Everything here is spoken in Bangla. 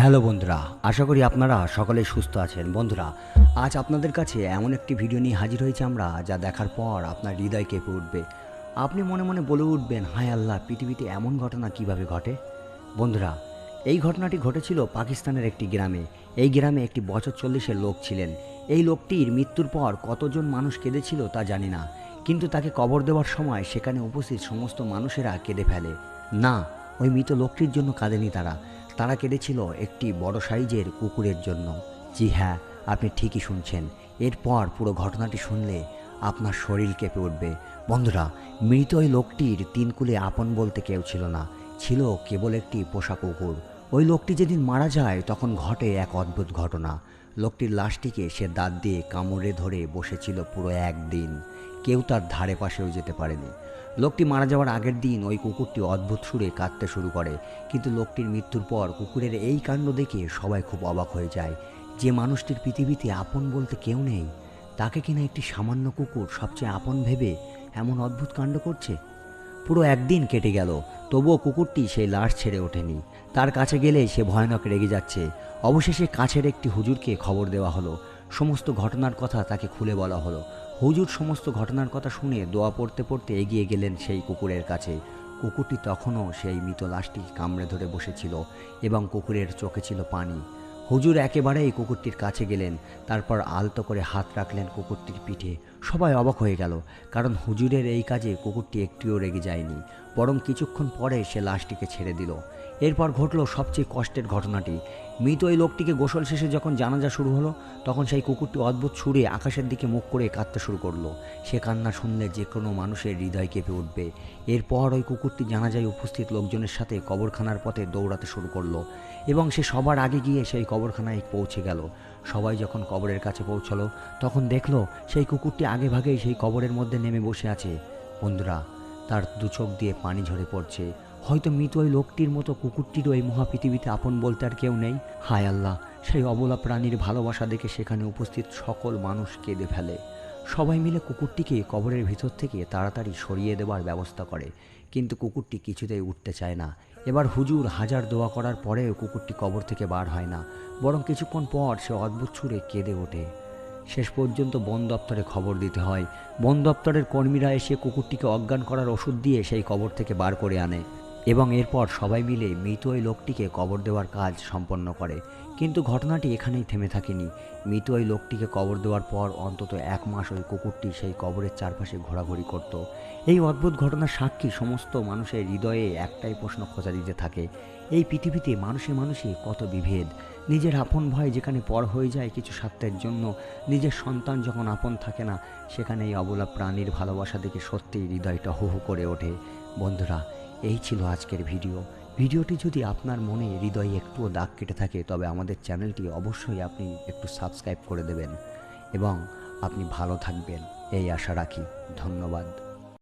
হ্যালো বন্ধুরা, আশা করি আপনারা সকলে সুস্থ আছেন। বন্ধুরা, আজ আপনাদের কাছে এমন একটি ভিডিও নিয়ে হাজির হয়েছি আমরা, যা দেখার পর আপনার হৃদয় কেঁপে উঠবে আপনি মনে মনে বলে উঠবেন, হায় আল্লাহ, পৃথিবীতে এমন ঘটনা কীভাবে ঘটে? বন্ধুরা, এই ঘটনাটি ঘটেছিল পাকিস্তানের একটি গ্রামে। এই গ্রামে একটি বছর চল্লিশের লোক ছিলেন। এই লোকটির মৃত্যুর পর কতজন মানুষ কেঁদেছিল তা জানি না, কিন্তু তাকে কবর দেওয়ার সময় সেখানে উপস্থিত সমস্ত মানুষেরা কেঁদে ফেলে। না, ওই মৃত লোকটির জন্য কাঁদেনি তারা। তারা কেটেছিল একটি বড় সাইজের কুকুরের জন্য। জি হ্যাঁ আপনি ঠিকই শুনছেন। এরপর পুরো ঘটনাটি শুনলে আপনার শরীর কেঁপে উঠবে। বন্ধুরা, মৃত ওই লোকটির তিন কুলে আপন বলতে কেউ ছিল না। ছিল কেবল একটি পোষা কুকুর। ওই লোকটি যেদিন মারা যায় তখন ঘটে এক অদ্ভুত ঘটনা। লোকটির লাশটিকে সে দাঁত দিয়ে কামড়ে ধরে বসেছিল পুরো একদিন। কেউ তার ধারে পাশেও যেতে পারেনি। লোকটি মারা যাওয়ার আগের দিন ওই কুকুরটি অদ্ভুত সুরে কাঁদতে শুরু করে। কিন্তু লোকটির মৃত্যুর পর কুকুরের এই কাণ্ড দেখে সবাই খুব অবাক হয়ে যায়। যে মানুষটির পৃথিবীতে আপন বলতে কেউ নেই, তাকে কিনা একটি সামান্য কুকুর সবচেয়ে আপন ভেবে এমন অদ্ভুত কাণ্ড করছে? পুরো একদিন কেটে গেল, তবুও কুকুরটি সেই লাশ ছেড়ে ওঠেনি। তার কাছে গেলে সে ভয়ানক রেগে যাচ্ছে। অবশেষে কাছের একটি হুজুরকে খবর দেওয়া হলো। সমস্ত ঘটনার কথা তাকে খুলে বলা হলো। হুজুর সমস্ত ঘটনার কথা শুনে দোয়া পড়তে পড়তে এগিয়ে গেলেন সেই কুকুরের কাছে। কুকুরটি তখনও সেই মৃত লাশটি কামড়ে ধরে বসেছিল এবং কুকুরের চোখে ছিল পানি। হুজুর একেবারে এই কুকুরটির কাছে গেলেন, তারপর আলতো করে হাত রাখলেন কুকুরটির পিঠে। সবাই অবাক হয়ে গেল, কারণ হুজুরের এই কাজে কুকুরটি একটিও রেগে যায়নি। বরং কিছুক্ষণ পরে সে লাশটিকে ছেড়ে দিল। এরপর ঘটল সবচেয়ে কষ্টের ঘটনাটি। মৃত ওই লোকটিকে গোসল শেষে যখন জানাজা শুরু হলো, তখন সেই কুকুরটি অদ্ভুত সুরে আকাশের দিকে মুখ করে কাঁদতে শুরু করল। সে কান্না শুনলে যে কোনো মানুষের হৃদয় কেঁপে উঠবে। এরপর ওই কুকুরটি জানাজায় উপস্থিত লোকজনের সাথে কবরখানার পথে দৌড়াতে শুরু করল এবং সে সবার আগে গিয়ে সেই কবরখানায় পৌঁছে গেল। সবাই যখন কবরের কাছে পৌঁছলো, তখন দেখল সেই কুকুরটি আগে ভাগেই সেই কবরের মধ্যে নেমে বসে আছে। বন্ধুরা তার দু চোখ দিয়ে পানি ঝরে পড়ছে। হয়তো মৃত ওই লোকটির মতো কুকুরটিরও এই মহাপৃথিবীতে আপন বলতে আর কেউ নেই। হায় আল্লাহ, সেই অবলা প্রাণীর ভালোবাসা দেখে সেখানে উপস্থিত সকল মানুষ কেঁদে ফেলে। সবাই মিলে কুকুরটিকে কবরের ভিতর থেকে তাড়াতাড়ি সরিয়ে দেওয়ার ব্যবস্থা করে। কিন্তু কুকুরটি কিছুতেই উঠতে চায় না। এবার হুজুর হাজার দোয়া করার পরেও কুকুরটি কবর থেকে বার হয় না। বরং কিছুক্ষণ পর সে অদ্ভুত সুরে কেঁদে ওঠে। শেষ পর্যন্ত বন দপ্তরে খবর দিতে হয়। বন দপ্তরের কর্মীরা এসে কুকুরটিকে অজ্ঞান করার ওষুধ দিয়ে সেই কবর থেকে বার করে আনে এবং এরপর সবাই মিলে মৃত ওই লোকটিকে কবর দেওয়ার কাজ সম্পন্ন করে। কিন্তু ঘটনাটি এখানেই থেমে থাকেনি। মৃত ওই লোকটিকে কবর দেওয়ার পর অন্তত এক মাস ওই কুকুরটি সেই কবরের চারপাশে ঘোরাঘুরি করত। এই অদ্ভুত ঘটনার সাক্ষী সমস্ত মানুষের হৃদয়ে একটাই প্রশ্ন খোঁজা দিতে থাকে, এই পৃথিবীতে মানুষে মানুষে কত বিভেদ? নিজের আপন ভয় যেখানে পর হয়ে যায় কিছু স্বার্থের জন্য, নিজের সন্তান যখন আপন থাকে না, সেখানে এই অবলা প্রাণীর ভালোবাসা দেখে সত্যিই হৃদয়টা হু হু করে ওঠে। বন্ধুরা, এই ছিল আজকের ভিডিও। ভিডিওটি যদি আপনার মনে হৃদয়ে একটুও দাগ কেটে থাকে, তবে আমাদের চ্যানেলটি অবশ্যই আপনি একটু সাবস্ক্রাইব করে দেবেন। এবং আপনি ভালো থাকবেন, এই আশা রাখি। ধন্যবাদ।